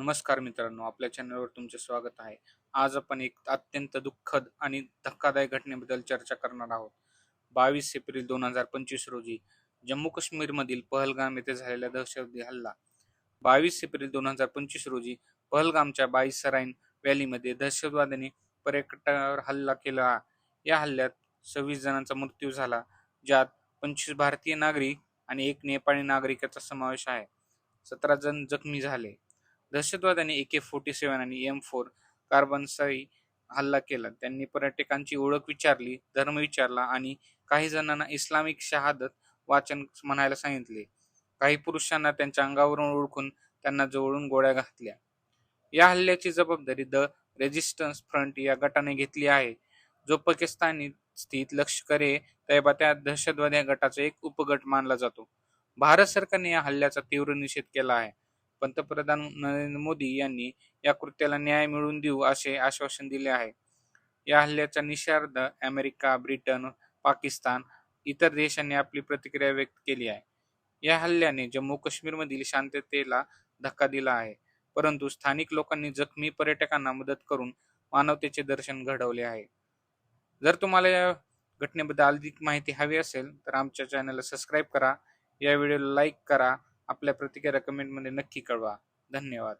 नमस्कार मित्रांनो आपल्या चॅनलवर तुमचे स्वागत आहे. आज आपण एक अत्यंत दुःखद आणि धक्कादायक घटनेबद्दल चर्चा करणार आहोत. बावीस एप्रिल दोन हजार पंचवीस रोजी जम्मू काश्मीरमधील पहलगाम येथे झालेला दहशतवादी हल्ला. बावीस एप्रिल दोन हजार पंचवीस रोजी पहलगामच्या बाईसराईन व्हॅलीमध्ये दहशतवाद्यांनी पर्यटकावर हल्ला केला. या हल्ल्यात सव्वीस जणांचा मृत्यू झाला ज्यात पंचवीस भारतीय नागरिक आणि एक नेपाळी नागरिकाचा समावेश आहे. सतरा जण जखमी झाले. दहशतवाद्यांनी ए के फोर्टी सेव्हन आणि एम फोर कार्बनसाई हल्ला केला. त्यांनी पर्यटकांची ओळख विचारली धर्म विचारला आणि काही जणांना इस्लामिक शहादत वाचन म्हणायला सांगितले. काही पुरुषांना त्यांच्या अंगावरून ओळखून त्यांना जवळून गोळ्या घातल्या. या हल्ल्याची जबाबदारी द रेजिस्टन्स फ्रंट या गटाने घेतली आहे. जो पाकिस्तानी स्थित लष्करे तैबा त्या दहशतवादी या गटाचा एक उपगट मानला जातो. भारत सरकारने या हल्ल्याचा तीव्र निषेध केला आहे. पंतप्रधान नरेंद्र मोदी यांनी या कृत्याला न्याय मिळवून देऊ असे आश्वासन दिले आहे. या हल्ल्याचा निषार्ध अमेरिका ब्रिटन पाकिस्तान इतर देशांनी आपली प्रतिक्रिया व्यक्त केली आहे. या हल्ल्याने जम्मू काश्मीरमधील शांततेला धक्का दिला आहे परंतु स्थानिक लोकांनी जखमी पर्यटकांना मदत करून मानवतेचे दर्शन घडवले आहे. जर तुम्हाला या घटनेबद्दल अधिक माहिती हवी असेल तर आमच्या चॅनलला सबस्क्राईब करा. या व्हिडिओला लाईक करा. आपल्या प्रतिक्रिया कमेंटमध्ये नक्की कळवा. धन्यवाद.